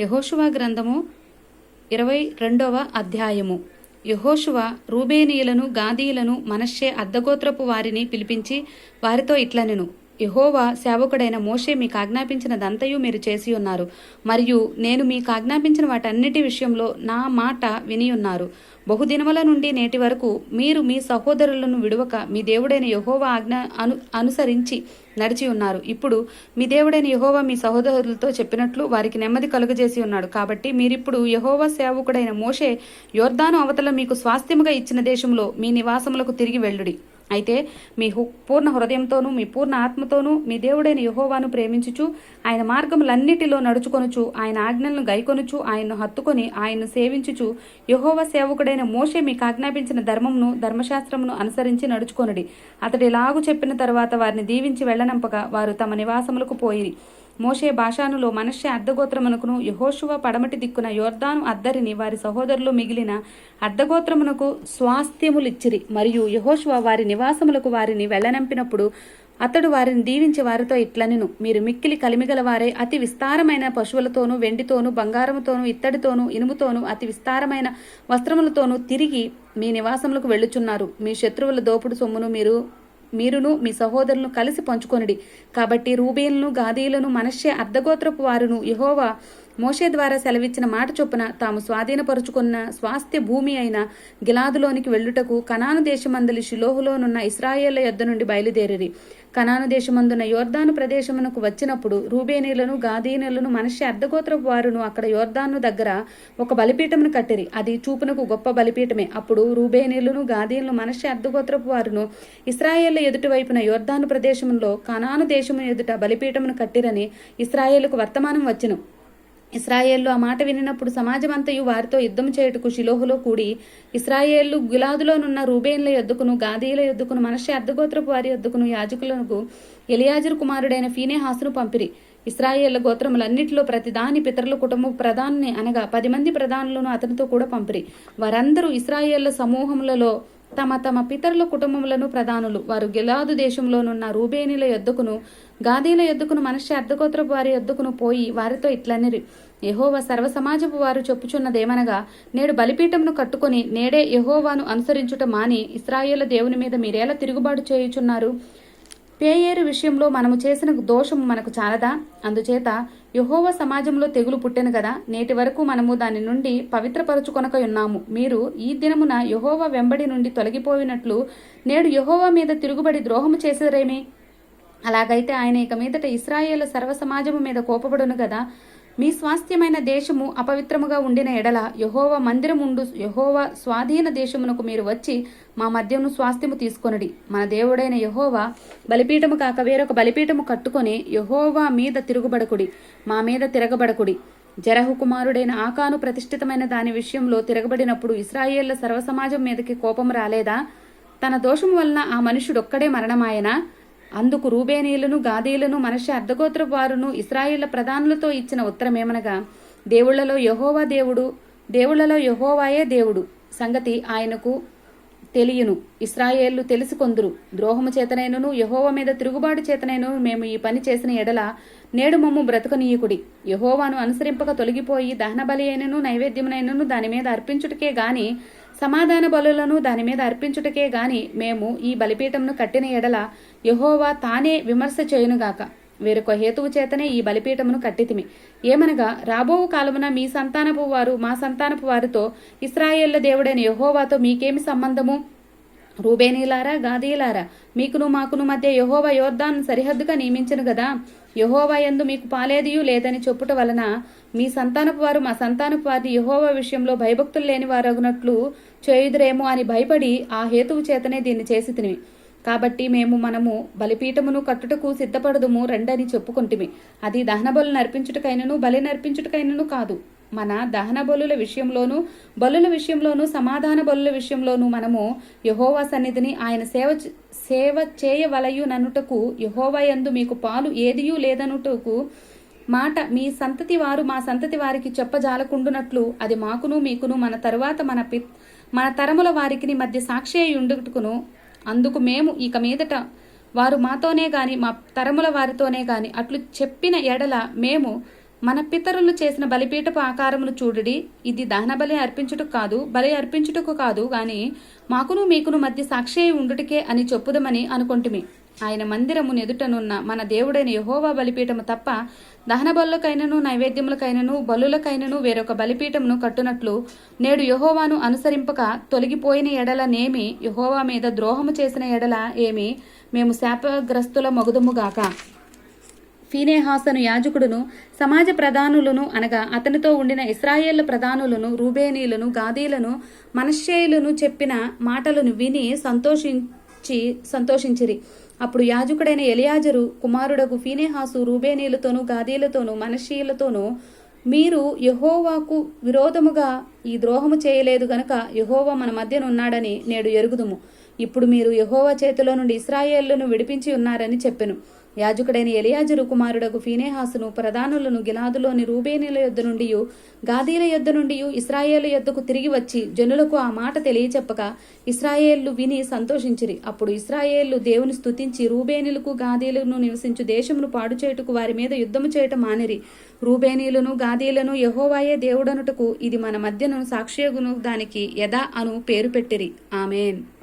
యహోషువ గ్రంథము ఇరవై రెండవ అధ్యాయము. యహోషువ రూబేనీయులను గాదీయులను మనశ్శే అర్ధగోత్రపు వారిని పిలిపించి వారితో ఇట్లనెను. యహోవా సేవకుడైన మోషే మీకు ఆజ్ఞాపించినదంతయు మీరు చేసి ఉన్నారు. మరియు నేను మీకు ఆజ్ఞాపించిన వాటన్నిటి విషయంలో నా మాట విని ఉన్నారు. బహుదినముల నుండి నేటి వరకు మీరు మీ సహోదరులను విడువక మీ దేవుడైన యహోవా ఆజ్ఞ అను అనుసరించి నడిచి ఉన్నారు. ఇప్పుడు మీ దేవుడైన యహోవా మీ సహోదరులతో చెప్పినట్లు వారికి నెమ్మది కలుగజేసి ఉన్నాడు. కాబట్టి మీరిప్పుడు యహోవా సేవకుడైన మోషే యోర్దాను అవతల మీకు స్వాస్థ్యముగా ఇచ్చిన దేశంలో మీ నివాసములకు తిరిగి వెళ్ళుడి. అయితే మీ హు- పూర్ణ హృదయంతోనూ మీ పూర్ణ ఆత్మతోనూ మీ దేవుడైన యహోవాను ప్రేమించుచు ఆయన మార్గములన్నిటిలో నడుచుకొనుచు ఆయన ఆజ్ఞలను గైకొనుచు ఆయన్ను హత్తుకొని ఆయన్ను సేవించుచు యహోవ సేవకుడైన మోషే మీకు ఆజ్ఞాపించిన ధర్మమును ధర్మశాస్త్రమును అనుసరించి నడుచుకొనుడి. అతడు ఇలాగు చెప్పిన తర్వాత వారిని దీవించి వెళ్ళనంపగా వారు తమ నివాసములకు పోయి మోషే భాషానులో మనశ్శే అర్ధగోత్రమునకును యహోశువ పడమటి దిక్కున యోర్దాను అద్దరిని వారి సహోదరులు మిగిలిన అర్ధగోత్రమునకు స్వాస్థ్యములిచ్చిరి. మరియు యహోశువ వారి నివాసములకు వారిని వెళ్ళనంపినప్పుడు అతడు వారిని దీవించి వారితో ఇట్లనెను మీరు మిక్కిలి కలిమిగలవారే అతి విస్తారమైన పశువులతోనూ వెండితోనూ బంగారముతోనూ ఇత్తడితోనూ ఇనుముతోనూ అతి విస్తారమైన వస్త్రములతోనూ తిరిగి మీ నివాసములకు వెళ్ళుచున్నారు. మీ శత్రువుల దోపుడు సొమ్మును మీరు మీరును మీ సహోదరులను కలిసి పంచుకొనిడి. కాబట్టి రూబేలను గాదీలను మనశ్శే అర్ధగోత్రపు వారును యహోవా మోషే ద్వారా సెలవిచ్చిన మాట చొప్పున తాము స్వాధీనపరుచుకున్న స్వాస్థ్య భూమి అయిన గిలాదులోనికి వెళ్ళుటకు కనాను దేశమందలి షిలోహులోనున్న ఇస్రాయేళ్ళ యొద్ద నుండి బయలుదేరిరి. కనాను దేశమందున యోర్దాను ప్రదేశమునకు వచ్చినప్పుడు రూబేనీలను గాదీనులను మనిషి అర్ధగోత్రపు వారును అక్కడ యోర్దాను దగ్గర ఒక బలిపీఠమును కట్టిరి. అది చూపునకు గొప్ప బలిపీఠమే. అప్పుడు రూబేనీలను గాదీనులు మనిషి అర్ధగోత్రపు వారును ఇస్రాయేళ్ళ ఎదుటి వైపున యోర్దాను ప్రదేశంలో కనాను దేశము ఎదుట బలిపీఠమును కట్టిరని ఇస్రాయేళ్ళకు వర్తమానం వచ్చెను. ఇస్రాయేళ్ళు ఆ మాట వినినప్పుడు సమాజమంతయు వారితో యుద్ధం చేయుటకు శిలోహులో కూడి ఇస్రాయేళ్ళు గులాదులోనున్న రూబేన్ల యొద్దకును గాదీల యొద్దకును మనషే అర్ధగోత్రపు వారి యొద్దకును యాజకులకు ఎలియాజరు కుమారుడైన ఫీనేహాసును పంపిరి. ఇస్రాయేళ్ళ గోత్రములన్నిటిలో ప్రతి దాని పితరుల కుటుంబ ప్రధాని అనగా పది మంది ప్రధానులను అతనితో కూడా పంపిరి. వారందరూ ఇస్రాయేళ్ళ సమూహములలో తమ తమ పితరుల కుటుంబములను ప్రధానులు. వారు గిలాదు దేశంలోనున్న రూబేనిల యొద్దకును గాదీల యొద్దకును మనిషి అర్ధగోత్రపు వారి యొద్దకును పోయి వారితో ఇట్లనిరి. యహోవా సర్వ సమాజపు వారు చెప్పుచున్నదేమనగా నేడు బలిపీఠమును కట్టుకొని నేడే యహోవాను అనుసరించుట మాని ఇస్రాయేల దేవుని మీద మీరేలా తిరుగుబాటు చేయుచున్నారు? పేయేరు విషయంలో మనము చేసిన దోషము మనకు చాలదా? అందుచేత యహోవ సమాజంలో తెగులు పుట్టెను కదా నేటి వరకు మనము దాని నుండి పవిత్రపరచుకొనక ఉన్నాము. మీరు ఈ దినమున యహోవ వెంబడి నుండి తొలగిపోయినట్లు నేడు యహోవ మీద తిరుగుబడి ద్రోహము చేసేరేమి అలాగైతే ఆయన ఇక మీదట ఇస్రాయేల్ సర్వ సమాజము మీద కోపబడును కదా మీ స్వాస్థ్యమైన దేశము అపవిత్రముగా ఉండిన ఎడల యహోవ మందిరముండు యహోవ స్వాధీన దేశమునకు మీరు వచ్చి మా మద్యమును స్వాస్థ్యము తీసుకొనడి. మన దేవుడైన యహోవా బలిపీఠము కాక వేరొక బలిపీఠము కట్టుకొని యహోవా మీద తిరుగుబడకుడి మా మీద తిరగబడకుడి. జరహు కుమారుడైన ఆకాను ప్రతిష్ఠితమైన దాని విషయంలో తిరగబడినప్పుడు ఇస్రాయేళ్ళ సర్వసమాజం మీదకి కోపం రాలేదా? తన దోషం వలన ఆ మనుషుడొక్కడే మరణమాయనా? అందుకు రూబేనీయులను గాదీయులను మనిషి అర్ధగోత్ర వారును ఇస్రాయిల ప్రధానులతో ఇచ్చిన ఉత్తరమేమనగా దేవుళ్ళలో యహోవా దేవుడు దేవుళ్ళలో యహోవాయే దేవుడు. సంగతి ఆయనకు తెలియను. ఇస్రాయేళ్ళు తెలుసుకొందురు. ద్రోహము చేతనైనను యహోవ మీద తిరుగుబాటు చేతనైనను మేము ఈ పని చేసిన ఎడల నేడు మమ్ము బ్రతకనీయకుడి. యహోవాను అనుసరింపక తొలగిపోయి దహన బలి అయినను నైవేద్యమునైనను దాని మీద అర్పించుటకే గాని సమాధాన బలులను దాని మీద అర్పించుటకే గాని మేము ఈ బలిపీఠమును కట్టిన ఎడల యహోవా తానే విమర్శ చేయునుగాక. వేరొక హేతువు చేతనే ఈ బలిపీఠమును కట్టితిమి. ఏమనగా రాబోవు కాలమున మీ సంతానపు వారు మా సంతానపు వారితో ఇస్రాయేళ్ళ దేవుడైన యహోవాతో మీకేమి సంబంధము? రూబేనీలారా గాదీలారా మీకును మాకును మధ్య యహోవ యోర్దాన్ సరిహద్దుగా నియమించను గదా? యహోవా యందు మీకు పాలేదియూ లేదని చెప్పుట వలన మీ సంతానపు వారు మా సంతానపు వారిని యహోవా విషయంలో భయభక్తులు లేని వారగునట్లు చేయుదురేమో అని భయపడి ఆ హేతువు చేతనే దీన్ని చేసి తినివి కాబట్టి మేము మనము బలిపీఠమును కట్టుటకు సిద్ధపడదుము రెండని చెప్పుకుంటుమి. అది దహన బలు నర్పించుటకైనను బలి నర్పించుటకైనను కాదు. మన దహన బలుల విషయంలోనూ బలుల విషయంలోనూ సమాధాన బలుల విషయంలోనూ మనము యహోవా సన్నిధిని ఆయన సేవ సేవ చేయవలయుననుటకు యహోవా యందు మీకు పాలు ఏదియూ లేదనుటకు మాట మీ సంతతి వారు మా సంతతి వారికి చెప్పజాలకుండునట్లు అది మాకును మీకును మన తరువాత మన పి మన తరముల వారికి మధ్య సాక్షి అయి ఉండుటకును అందుకు మేము ఇక మీదట వారు మాతోనే గాని మా తరముల వారితోనే గాని అట్లు చెప్పిన ఎడల మేము మన పితరులు చేసిన బలిపీఠపు ఆకారమును చూడుడి. ఇది దహన బలి అర్పించుటకు కాదు బలి అర్పించుటకు కాదు గాని మాకును మీకును మధ్య సాక్షి అయి ఉండుటకే అని చెప్పుదమని అనుకొంటిమి. ఆయన మందిరము ఎదుటనున్న మన దేవుడైన యహోవా బలిపీఠము తప్ప దహన బలులకైనను నైవేద్యములకైనను బలులకైనను వేరొక బలిపీఠమును కట్టునట్లు నేడు యహోవాను అనుసరింపక తొలగిపోయిన ఎడల నేమి యహోవా మీద ద్రోహము చేసిన ఎడల ఏమి? మేము శాపగ్రస్తుల మగుదుముగాక. ఫీనేహాసను యాజకుడును సమాజ ప్రధానులను అనగా అతనితో ఉండిన ఇస్రాయేళ్ళ ప్రధానులను రూబేనీలను గాదీలను మనశ్శేయులను చెప్పిన మాటలను విని సంతోషించి సంతోషించిరి. అప్పుడు యాజకుడైన ఎలియాజరు కుమారుడకు ఫీనేహాసు రూబేనీలతోనూ గాదీలతోనూ మనశ్శీలతోనూ మీరు యహోవాకు విరోధముగా ఈ ద్రోహము చేయలేదు గనుక యహోవా మన మధ్యన ఉన్నాడని నేడు ఎరుగుదుము. ఇప్పుడు మీరు యహోవా చేతిలో నుండి ఇస్రాయేళ్ళను విడిపించి ఉన్నారని చెప్పెను. యాజకుడైన ఎలియాజరు కుమారుడకు ఫీనేహాసును ప్రధానులను గిలాదులోని రూబేనీల యొద్ద నుండి గాదీల యొద్ద నుండి ఇస్రాయేలు యొద్దకు తిరిగి వచ్చి జనులకు ఆ మాట తెలియచెప్పగా ఇస్రాయేళ్ళు విని సంతోషించిరి. అప్పుడు ఇస్రాయేళ్ళు దేవుని స్తుతించి రూబేనీలకు గాదీలను నివసించు దేశమును పాడు చేయుటకు వారి మీద యుద్ధము చేయటం మానిరి. రూబేనీలను గాదీలను యహోవాయే దేవుడనుటకు ఇది మన మధ్యను సాక్ష్యగును దానికి యథా అను పేరు పెట్టిరి. ఆమెన్.